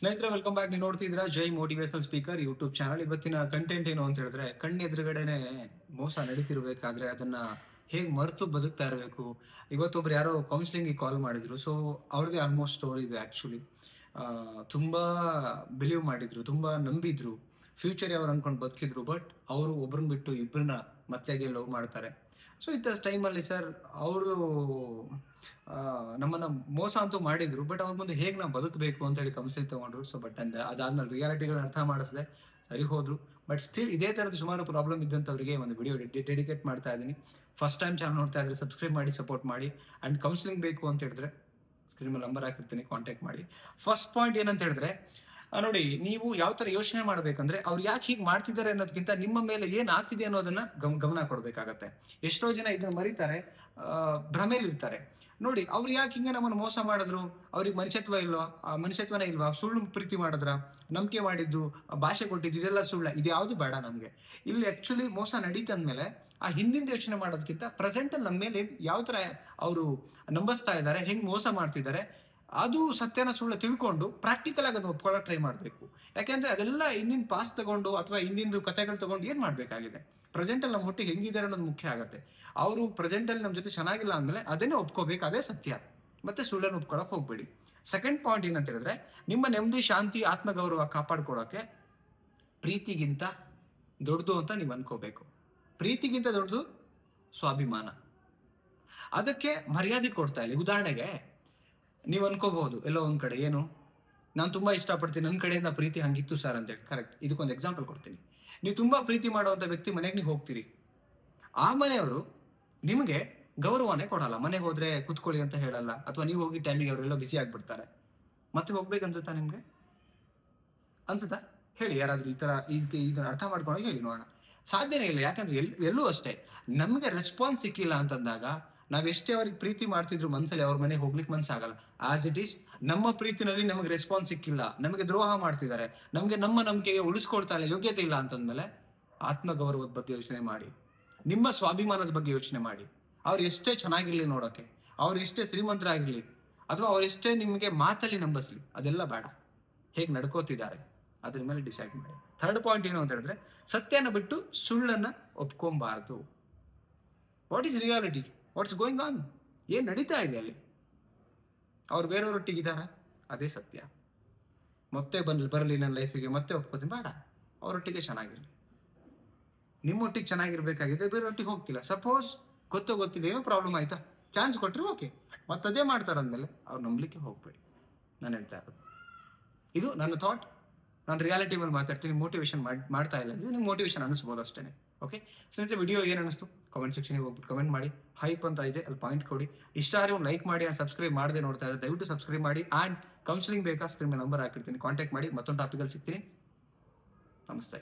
ಸ್ನೇಹಿತರೆ welcome back ನೀವು ನೋಡ್ತಿದ್ರ Jai motivational speaker YouTube channel ಇವತ್ತಿನ ಕಂಟೆಂಟ್ ಏನು ಅಂತ ಹೇಳಿದ್ರೆ ಕಣ್ಣು ಎದುರುಗಡೆನೆ ಮೋಸ ನಡೀತಿರ್ಬೇಕಾದ್ರೆ ಅದನ್ನ ಹೇಗ್ ಮರೆತು ಬದುಕ್ತಾ ಇರಬೇಕು? ಇವತ್ತೊಬ್ರು ಯಾರೋ ಕೌನ್ಸಿಲಿಂಗ್ ಕಾಲ್ ಮಾಡಿದ್ರು. ಸೊ ಅವ್ರದ್ದೇ ಆಲ್ಮೋಸ್ಟ್ ಸ್ಟೋರಿ ಇದೆ ಆಕ್ಚುಲಿ ತುಂಬಾ ಬಿಲೀವ್ ಮಾಡಿದ್ರು, ತುಂಬಾ ನಂಬಿದ್ರು. ಫ್ಯೂಚರ್ ಅವ್ರು ಅನ್ಕೊಂಡು ಬದುಕಿದ್ರು ಬಟ್ ಅವರು ಒಬ್ರನ್ನ ಬಿಟ್ಟು ಇಬ್ಬರನ್ನ ಮತ್ತೆ ಲವ್ ಮಾಡ್ತಾರೆ. ಸೊ ಇತ್ತ ಟೈಮಲ್ಲಿ ಸರ್ ಅವರು ನಮ್ಮನ್ನ ಮೋಸ ಅಂತೂ ಮಾಡಿದ್ರು ಬಟ್ ಅವ್ರ ಮುಂದೆ ಹೇಗೆ ನಾವು ಬದುಕಬೇಕು ಅಂತ ಹೇಳಿ ತಗೊಂಡ್ರು ಸೊ ಬಟ್ ಅಂದ, ಅದಾದ್ಮೇಲೆ ರಿಯಾಲಿಟಿಗಳನ್ನ ಅರ್ಥ ಮಾಡಿಸಿದೆ ಸರಿ ಹೋದ್ರು. ಬಟ್ ಸ್ಟಿಲ್ ಇದೇ ತರದ ಸುಮಾರು ಪ್ರಾಬ್ಲಮ್ ಇದ್ದಂಥವ್ರಿಗೆ ಒಂದು ವಿಡಿಯೋ ಡೆಡಿಕೇಟ್ ಮಾಡ್ತಾ ಇದ್ದೀನಿ. ಫಸ್ಟ್ ಟೈಮ್ ಚಾನಲ್ ನೋಡ್ತಾ ಇದ್ರೆ ಸಬ್ಸ್ಕ್ರೈಬ್ ಮಾಡಿ ಸಪೋರ್ಟ್ ಮಾಡಿ ಅಂಡ್ ಕೌನ್ಸಿಲಿಂಗ್ ಬೇಕು ಅಂತ ಹೇಳಿದ್ರೆ ಸ್ಕ್ರೀನ್ ಮೇಲೆ ನಂಬರ್ ಹಾಕಿರ್ತೀನಿ ಕಾಂಟ್ಯಾಕ್ಟ್ ಮಾಡಿ. ಫಸ್ಟ್ ಪಾಯಿಂಟ್ ಏನಂತ ಹೇಳಿದ್ರೆ ನೋಡಿ, ನೀವು ಯಾವ ತರ ಯೋಚನೆ ಮಾಡ್ಬೇಕಂದ್ರೆ ಅವ್ರು ಯಾಕೆ ಹೀಗೆ ಮಾಡ್ತಿದ್ದಾರೆ ಅನ್ನೋದಕ್ಕಿಂತ ನಿಮ್ಮ ಮೇಲೆ ಏನ್ ಆಗ್ತಿದೆ ಅನ್ನೋದನ್ನ ಗಮ್, ಗಮನ ಕೊಡ್ಬೇಕಾಗತ್ತೆ. ಎಷ್ಟೋ ಜನ ಇದನ್ನ ಮರಿತಾರೆ ಭ್ರಮೇಲಿರ್ತಾರೆ. ನೋಡಿ, ಅವ್ರು ಯಾಕೆ ಹಿಂಗೆ ನಮ್ಮನ್ನು ಮೋಸ ಮಾಡಿದ್ರು? ಅವ್ರಿಗೆ ಮನುಷ್ಯತ್ವ ಇಲ್ವಾ? ಆ, ಮನುಷ್ಯತ್ವನೇ ಇಲ್ವಾ? ಸುಳ್ಳು ಪ್ರೀತಿ ಮಾಡಿದ್ರ? ನಂಬಿಕೆ ಮಾಡಿದ್ದು ಭಾಷೆ ಕೊಟ್ಟಿದ್ದು, ಇದೆಲ್ಲ ಸುಳ್ಳ. ಇದು ಯಾವುದು ಬೇಡ ನಮಗೆ. ಇಲ್ಲಿ ಆಕ್ಚುಲಿ ಮೋಸ ನಡೀತಂದ್ಮೇಲೆ ಆ ಹಿಂದಿಂದ ಯೋಚನೆ ಮಾಡೋದಕ್ಕಿಂತ ಪ್ರೆಸೆಂಟ್ ನಮ್ಮ ಮೇಲೆ ಯಾವ ಥರ ಅವರು ನಂಬಿಸ್ತಾ ಇದ್ದಾರೆ, ಹೆಂಗ್ ಮೋಸ ಮಾಡ್ತಿದ್ದಾರೆ ಅದು ಸತ್ಯನ ಸುಳ್ಳು ತಿಳ್ಕೊಂಡು ಪ್ರಾಕ್ಟಿಕಲ್ ಆಗಿ ಅದನ್ನ ಒಪ್ಕೊಳ್ಳೋ ಟ್ರೈ ಮಾಡಬೇಕು. ಯಾಕೆಂದ್ರೆ ಅದೆಲ್ಲ ಹಿಂದಿನ ಪಾಸ್ ತಗೊಂಡು ಅಥವಾ ಹಿಂದಿಂದು ಕಥೆಗಳು ತಗೊಂಡು ಏನು ಮಾಡಬೇಕಾಗಿದೆ? ಪ್ರೆಸೆಂಟ್ ಅಲ್ಲಿ ನಮ್ಮ ಹೊಟ್ಟೆಗೆ ಹೆಂಗಿದ್ದಾರೆ ಅನ್ನೋದು ಮುಖ್ಯ ಆಗುತ್ತೆ. ಅವರು ಪ್ರೆಸೆಂಟ್ ಅಲ್ಲಿ ನಮ್ಮ ಜೊತೆ ಚೆನ್ನಾಗಿಲ್ಲ ಅಂದ್ಮೇಲೆ ಅದನ್ನೇ ಒಪ್ಕೋಬೇಕು, ಅದೇ ಸತ್ಯ. ಮತ್ತೆ ಸುಳ್ಳನ್ನು ಒಪ್ಕೊಳಕ್ ಹೋಗ್ಬೇಡಿ. ಸೆಕೆಂಡ್ ಪಾಯಿಂಟ್ ಏನಂತ ಹೇಳಿದ್ರೆ ನಿಮ್ಮ ನೆಮ್ಮದಿ, ಶಾಂತಿ, ಆತ್ಮಗೌರವ ಕಾಪಾಡ್ಕೊಳ್ಳೋಕೆ ಪ್ರೀತಿಗಿಂತ ದೊಡ್ಡದು ಅಂತ ನೀವು ಅನ್ಕೋಬೇಕು. ಪ್ರೀತಿಗಿಂತ ದೊಡ್ಡದು ಸ್ವಾಭಿಮಾನ. ಅದಕ್ಕೆ ಮರ್ಯಾದೆ ಕೊಡ್ತಾ ಇಲ್ಲ. ಉದಾಹರಣೆಗೆ ನೀವು ಅನ್ಕೋಬಹುದು, ಎಲ್ಲೋ ಒಂದ್ ಕಡೆ, ಏನು? ನಾನು ತುಂಬಾ ಇಷ್ಟಪಡ್ತೀನಿ ನನ್ನ ಕಡೆಯಿಂದ ಪ್ರೀತಿ ಹಂಗಿತ್ತು ಸರ್ ಅಂತೇಳಿ ಕರೆಕ್ಟ್ ಇದಕ್ಕೊಂದು ಎಕ್ಸಾಂಪಲ್ ಕೊಡ್ತೀನಿ. ನೀವು ತುಂಬಾ ಪ್ರೀತಿ ಮಾಡುವಂತ ವ್ಯಕ್ತಿ ಮನೆಗೆ ನೀವು ಹೋಗ್ತೀರಿ. ಆ ಮನೆಯವರು ನಿಮಗೆ ಗೌರವನೇ ಕೊಡಲ್ಲ. ಮನೆಗೆ ಹೋದ್ರೆ ಕುತ್ಕೊಳ್ಳಿ ಅಂತ ಹೇಳಲ್ಲ. ಅಥವಾ ನೀವು ಹೋಗಿ ಟೈಮಿಗೆ ಅವರೆಲ್ಲ ಬಿಸಿ ಆಗ್ಬಿಡ್ತಾರೆ. ಮತ್ತೆ ಹೋಗ್ಬೇಕು ಅನ್ಸುತ್ತಾ ನಿಮ್ಗೆ? ಅನ್ಸುತ್ತಾ? ಹೇಳಿ, ಯಾರಾದ್ರೂ ಈ ತರ ಇದನ್ನ ಅರ್ಥ ಮಾಡ್ಕೊಂಡು ಹೇಳಿ ನೋಡೋಣ. ಸಾಧ್ಯನೇ ಇಲ್ಲ. ಯಾಕಂದ್ರೆ ಎಲ್, ಎಲ್ಲೂ ಅಷ್ಟೇ. ನಮಗೆ ರೆಸ್ಪಾನ್ಸ್ ಸಿಕ್ಕಿಲ್ಲ ಅಂತಂದಾಗ ನಾವ್ ಎಷ್ಟೇ ಅವ್ರಿಗೆ ಪ್ರೀತಿ ಮಾಡ್ತಿದ್ರು ಮನ್ಸಲ್ಲಿ, ಅವ್ರ ಮನೆಗೆ ಹೋಗ್ಲಿಕ್ಕೆ ಮನ್ಸಾಗಲ್ಲ. ಆಸ್ ಇಟ್ ಈಸ್ ನಮ್ಮ ಪ್ರೀತಿನಲ್ಲಿ ನಮಗೆ ರೆಸ್ಪಾನ್ಸ್ ಸಿಕ್ಕಿಲ್ಲ. ನಮಗೆ ದ್ರೋಹ ಮಾಡ್ತಿದ್ದಾರೆ. ನಮಗೆ ನಮ್ಮ ನಂಬಿಕೆಗೆ ಉಳಿಸ್ಕೊಳ್ತಾ ಇಲ್ಲ ಯೋಗ್ಯತೆ ಇಲ್ಲ ಅಂತಂದ್ಮೇಲೆ ಆತ್ಮಗೌರವದ ಬಗ್ಗೆ ಯೋಚನೆ ಮಾಡಿ. ನಿಮ್ಮ ಸ್ವಾಭಿಮಾನದ ಬಗ್ಗೆ ಯೋಚನೆ ಮಾಡಿ. ಅವ್ರು ಎಷ್ಟೇ ಚೆನ್ನಾಗಿರ್ಲಿ ನೋಡೋಕೆ, ಅವ್ರು ಎಷ್ಟೇ ಶ್ರೀಮಂತರಾಗಿರ್ಲಿ, ಅಥವಾ ಅವ್ರೆಷ್ಟೇ ನಿಮಗೆ ಮಾತಲ್ಲಿ ನಂಬಿಸ್ಲಿ, ಅದೆಲ್ಲ ಬೇಡ. ಹೇಗೆ ನಡ್ಕೋತಿದ್ದಾರೆ, ಅದ್ರ ಮೇಲೆ ಡಿಸೈಡ್ ಮಾಡಿ. ಥರ್ಡ್ ಪಾಯಿಂಟ್ ಏನು ಅಂತ ಹೇಳಿದ್ರೆ, ಸತ್ಯನ ಬಿಟ್ಟು ಸುಳ್ಳನ್ನ ಒಪ್ಕೊಂಬಾರದು what is reality what's going on ಏನು ನಡೀತಾ ಇದೆ ಅಲ್ಲಿ? ಅವ್ರು ಬೇರೆಯವ್ರೊಟ್ಟಿಗಿದ್ದಾರ ಅದೇ ಸತ್ಯ. ಮತ್ತೆ ಬಂದ್ ಬರಲಿ ನನ್ನ ಲೈಫಿಗೆ ಮತ್ತೆ ಒಪ್ಕೋತೀನಿ. ಬೇಡ. ಅವರೊಟ್ಟಿಗೆ ಚೆನ್ನಾಗಿರಲಿ. ನಿಮ್ಮೊಟ್ಟಿಗೆ ಚೆನ್ನಾಗಿರ್ಬೇಕಾಗಿದೆ ಬೇರೆಯೊಟ್ಟಿಗೆ ಹೋಗ್ತಿಲ್ಲ. ಸಪೋಸ್ ಗೊತ್ತೋ ಗೊತ್ತಿದೆ ಏನೋ ಪ್ರಾಬ್ಲಮ್ ಆಯ್ತಾ? ಚಾನ್ಸ್ ಕೊಟ್ಟರೆ ಓಕೆ ಮತ್ತದೇ ಅದೇ ಮಾಡ್ತಾರೆ ಅಂದಮೇಲೆ ಅವ್ರು ನಂಬಲಿಕ್ಕೆ ಹೋಗ್ಬೇಡಿ. ನಾನು ಹೇಳ್ತಾ ಇರೋದು. ಇದು ನನ್ನ ಥಾಟ್ ನಾನು ರಿಯಾಲಿಟಿ ಮೇಲೆ ಮಾತಾಡ್ತೀನಿ ಮೋಟಿವೇಶನ್ ಮಾಡ್ತಾ ಇಲ್ಲ ನಿಮ್ಗೆ ಮೋಟಿವೇಶನ್ ಅನಿಸ್ಬೋದು ಅಷ್ಟೇ ಓಕೆ ಸ್ನೇಹಿತರೆ ವಿಡಿಯೋ ಏನು ಅನಿಸ್ತು ಕಾಮೆಂಟ್ ಸೆಕ್ಷನ್ಗೆ ಹೋಗ್ಬಿಟ್ಟು ಕಮೆಂಟ್ ಮಾಡಿ. ಹೈಪ್ ಅಂತ ಇದೆ, ಅಲ್ಲಿ ಪಾಯಿಂಟ್ ಕೊಡಿ. ಇಷ್ಟ ಆದ್ರೆ ಒಂದು ಲೈಕ್ ಮಾಡಿ ಆ್ಯಂಡ್ ಸಬ್ಸ್ಕ್ರೈಬ್ ಮಾಡದೆ ನೋಡ್ತಾ ಇದ್ದಾರೆ ದಯವಿಟ್ಟು ಸಬ್ಸ್ಕ್ರೈಬ್ ಮಾಡಿ. ಆ್ಯಂಡ್ ಕೌನ್ಸಿಲಿಂಗ್ ಬೇಕಾ? ಸ್ಕ್ರೀನ್ ನಂಬರ್ ಹಾಕಿರ್ತೀನಿ. ಕಾಂಟ್ಯಾಕ್ಟ್ ಮಾಡಿ. ಮತ್ತೊಂದು ಟಾಪಿಕಲ್ಲಿ ಸಿಗ್ತೀನಿ. ನಮಸ್ತೆ.